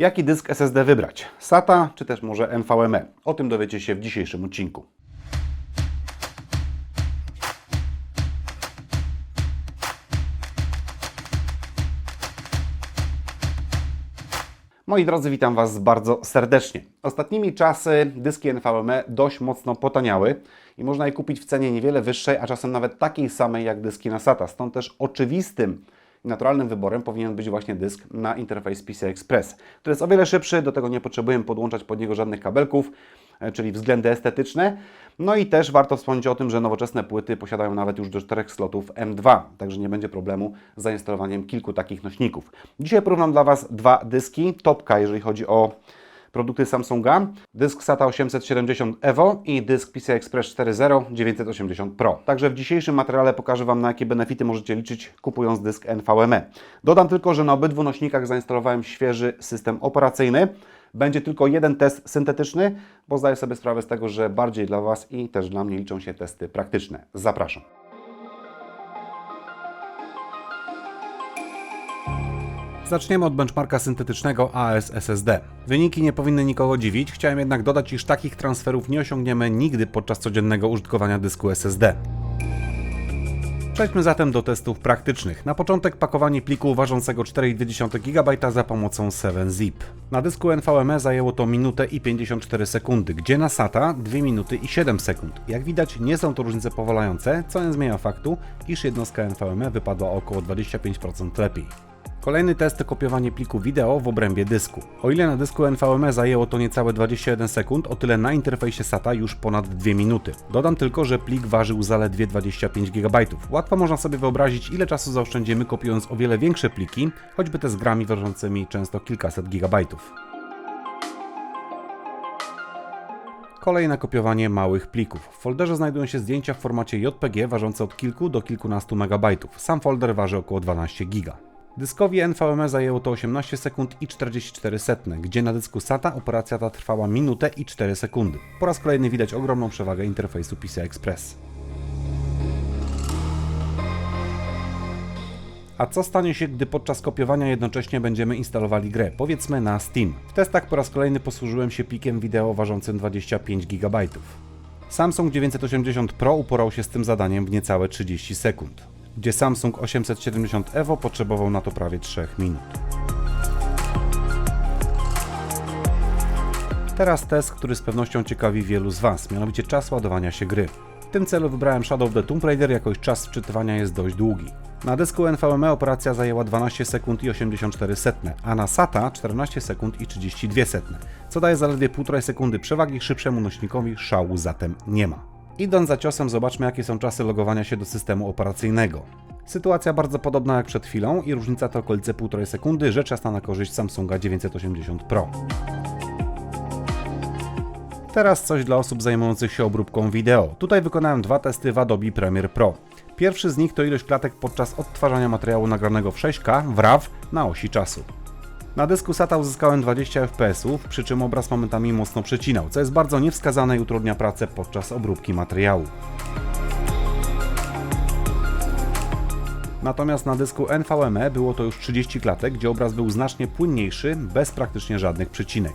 Jaki dysk SSD wybrać? SATA czy też może NVMe? O tym dowiecie się w dzisiejszym odcinku. Moi drodzy, witam Was bardzo serdecznie. Ostatnimi czasy dyski NVMe dość mocno potaniały i można je kupić w cenie niewiele wyższej, a czasem nawet takiej samej jak dyski na SATA. Stąd też oczywistym naturalnym wyborem powinien być właśnie dysk na interfejs PCI Express, który jest o wiele szybszy, do tego nie potrzebujemy podłączać pod niego żadnych kabelków, e, czyli względy estetyczne. No i też warto wspomnieć o tym, że nowoczesne płyty posiadają nawet już do 4 slotów M2, także nie będzie problemu z zainstalowaniem kilku takich nośników. Dzisiaj porównam dla Was dwa dyski, topka jeżeli chodzi o produkty Samsunga, dysk SATA 870 EVO i dysk PCI Express 4.0 980 Pro. Także w dzisiejszym materiale pokażę Wam na jakie benefity możecie liczyć kupując dysk NVMe. Dodam tylko, że na obydwu nośnikach zainstalowałem świeży system operacyjny. Będzie tylko jeden test syntetyczny, bo zdaję sobie sprawę z tego, że bardziej dla Was i też dla mnie liczą się testy praktyczne. Zapraszam. Zaczniemy od benchmarka syntetycznego AS SSD. Wyniki nie powinny nikogo dziwić, chciałem jednak dodać, iż takich transferów nie osiągniemy nigdy podczas codziennego użytkowania dysku SSD. Przejdźmy zatem do testów praktycznych. Na początek pakowanie pliku ważącego 4,2 GB za pomocą 7zip. Na dysku NVMe zajęło to minutę i 54 sekundy, gdzie na SATA 2 minuty i 7 sekund. Jak widać nie są to różnice powalające, co nie zmienia faktu, iż jednostka NVMe wypadła około 25% lepiej. Kolejny test to kopiowanie pliku wideo w obrębie dysku. O ile na dysku NVMe zajęło to niecałe 21 sekund, o tyle na interfejsie SATA już ponad 2 minuty. Dodam tylko, że plik ważył zaledwie 25 GB. Łatwo można sobie wyobrazić, ile czasu zaoszczędzimy kopiując o wiele większe pliki, choćby te z grami ważącymi często kilkaset gigabajtów. Kolej na kopiowanie małych plików. W folderze znajdują się zdjęcia w formacie JPG ważące od kilku do kilkunastu megabajtów. Sam folder waży około 12 giga. Dyskowi NVMe zajęło to 18 sekund i 44 setne, gdzie na dysku SATA operacja ta trwała minutę i 4 sekundy. Po raz kolejny widać ogromną przewagę interfejsu PCI Express. A co stanie się, gdy podczas kopiowania jednocześnie będziemy instalowali grę, powiedzmy na Steam? W testach po raz kolejny posłużyłem się plikiem wideo ważącym 25 GB. Samsung 980 Pro uporał się z tym zadaniem w niecałe 30 sekund, gdzie Samsung 870 EVO potrzebował na to prawie 3 minut. Teraz test, który z pewnością ciekawi wielu z Was, mianowicie czas ładowania się gry. W tym celu wybrałem Shadow of the Tomb Raider, jakoś czas wczytywania jest dość długi. Na dysku NVMe operacja zajęła 12 sekund i 84 setne, a na SATA 14 sekund i 32 setne, co daje zaledwie 1,5 sekundy przewagi szybszemu nośnikowi, szału zatem nie ma. Idąc za ciosem zobaczmy jakie są czasy logowania się do systemu operacyjnego. Sytuacja bardzo podobna jak przed chwilą i różnica to okolice 1,5 sekundy, rzecz jasna na korzyść Samsunga 980 Pro. Teraz coś dla osób zajmujących się obróbką wideo. Tutaj wykonałem dwa testy w Adobe Premiere Pro. Pierwszy z nich to ilość klatek podczas odtwarzania materiału nagranego w 6K w RAW na osi czasu. Na dysku SATA uzyskałem 20 fps, przy czym obraz momentami mocno przecinał, co jest bardzo niewskazane i utrudnia pracę podczas obróbki materiału. Natomiast na dysku NVMe było to już 30 klatek, gdzie obraz był znacznie płynniejszy, bez praktycznie żadnych przycinek.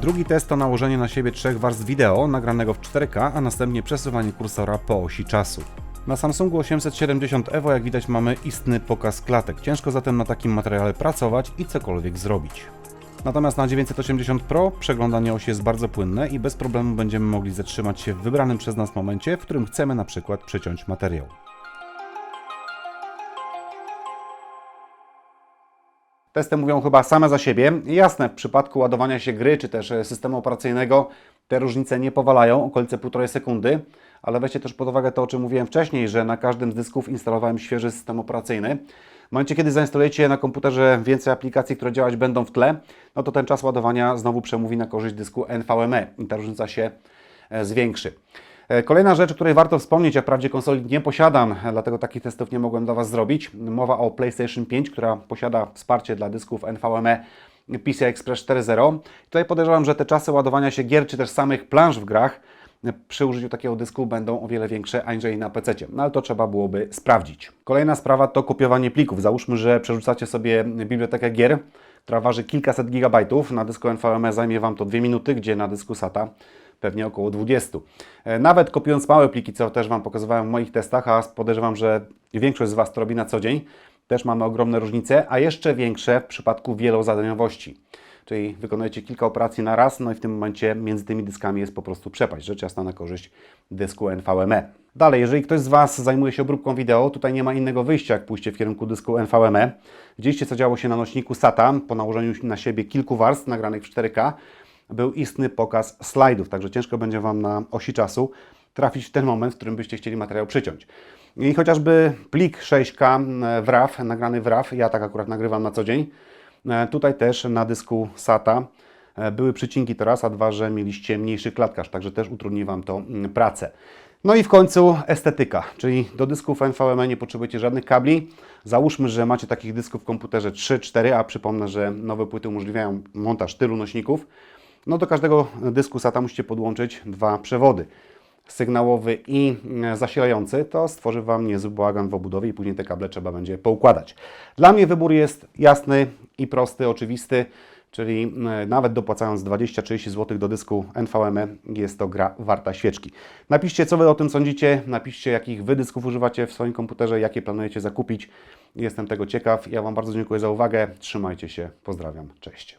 Drugi test to nałożenie na siebie trzech warstw wideo nagranego w 4K, a następnie przesuwanie kursora po osi czasu. Na Samsungu 870 EVO jak widać mamy istny pokaz klatek, ciężko zatem na takim materiale pracować i cokolwiek zrobić. Natomiast na 980 Pro przeglądanie osi jest bardzo płynne i bez problemu będziemy mogli zatrzymać się w wybranym przez nas momencie, w którym chcemy na przykład przeciąć materiał. Testy mówią chyba same za siebie. Jasne, w przypadku ładowania się gry czy też e, systemu operacyjnego te różnice nie powalają, okolice 1,5 sekundy, ale weźcie też pod uwagę to, o czym mówiłem wcześniej, że na każdym z dysków instalowałem świeży system operacyjny. W momencie, kiedy zainstalujecie na komputerze więcej aplikacji, które działać będą w tle, no to ten czas ładowania znowu przemówi na korzyść dysku NVMe i ta różnica się e, zwiększy. E, Kolejna rzecz, o której warto wspomnieć, ja wprawdzie konsoli nie posiadam, dlatego takich testów nie mogłem dla Was zrobić. Mowa o PlayStation 5, która posiada wsparcie dla dysków NVMe PCI Express 4.0. Tutaj podejrzewam, że te czasy ładowania się gier, czy też samych plansz w grach przy użyciu takiego dysku będą o wiele większe aniżeli na PC. No ale to trzeba byłoby sprawdzić. Kolejna sprawa to kopiowanie plików. Załóżmy, że przerzucacie sobie bibliotekę gier, która waży kilkaset gigabajtów. Na dysku NVMe zajmie Wam to 2 minuty, gdzie na dysku SATA pewnie około 20. E, Nawet kopiując małe pliki, co też Wam pokazywałem w moich testach, a podejrzewam, że większość z Was to robi na co dzień, też mamy ogromne różnice, a jeszcze większe w przypadku wielozadaniowości. Czyli wykonujecie kilka operacji na raz, no i w tym momencie między tymi dyskami jest po prostu przepaść, rzecz jasna na korzyść dysku NVMe. Dalej, jeżeli ktoś z Was zajmuje się obróbką wideo, tutaj nie ma innego wyjścia, jak pójście w kierunku dysku NVMe. Widzieliście, co działo się na nośniku SATA po nałożeniu na siebie kilku warstw nagranych w 4K. Był istny pokaz slajdów, także ciężko będzie Wam na osi czasu trafić w ten moment, w którym byście chcieli materiał przyciąć. I chociażby plik 6K w RAW, nagrany w RAW, ja tak akurat nagrywam na co dzień, E, Tutaj też na dysku SATA e, były przycinki to raz, a dwa, że mieliście mniejszy klatkarz, także też utrudni Wam to pracę. No i w końcu estetyka, czyli do dysków NVMe nie potrzebujecie żadnych kabli. Załóżmy, że macie takich dysków w komputerze 3-4, a przypomnę, że nowe płyty umożliwiają montaż tylu nośników. No do każdego dysku SATA musicie podłączyć dwa przewody sygnałowy i e, zasilający, to stworzy Wam niezły bałagan w obudowie i później te kable trzeba będzie poukładać. Dla mnie wybór jest jasny i prosty, oczywisty, czyli e, nawet dopłacając 20-30 zł do dysku NVMe jest to gra warta świeczki. Napiszcie, co Wy o tym sądzicie, napiszcie, jakich Wy dysków używacie w swoim komputerze, jakie planujecie zakupić. Jestem tego ciekaw. Ja Wam bardzo dziękuję za uwagę. Trzymajcie się. Pozdrawiam. Cześć.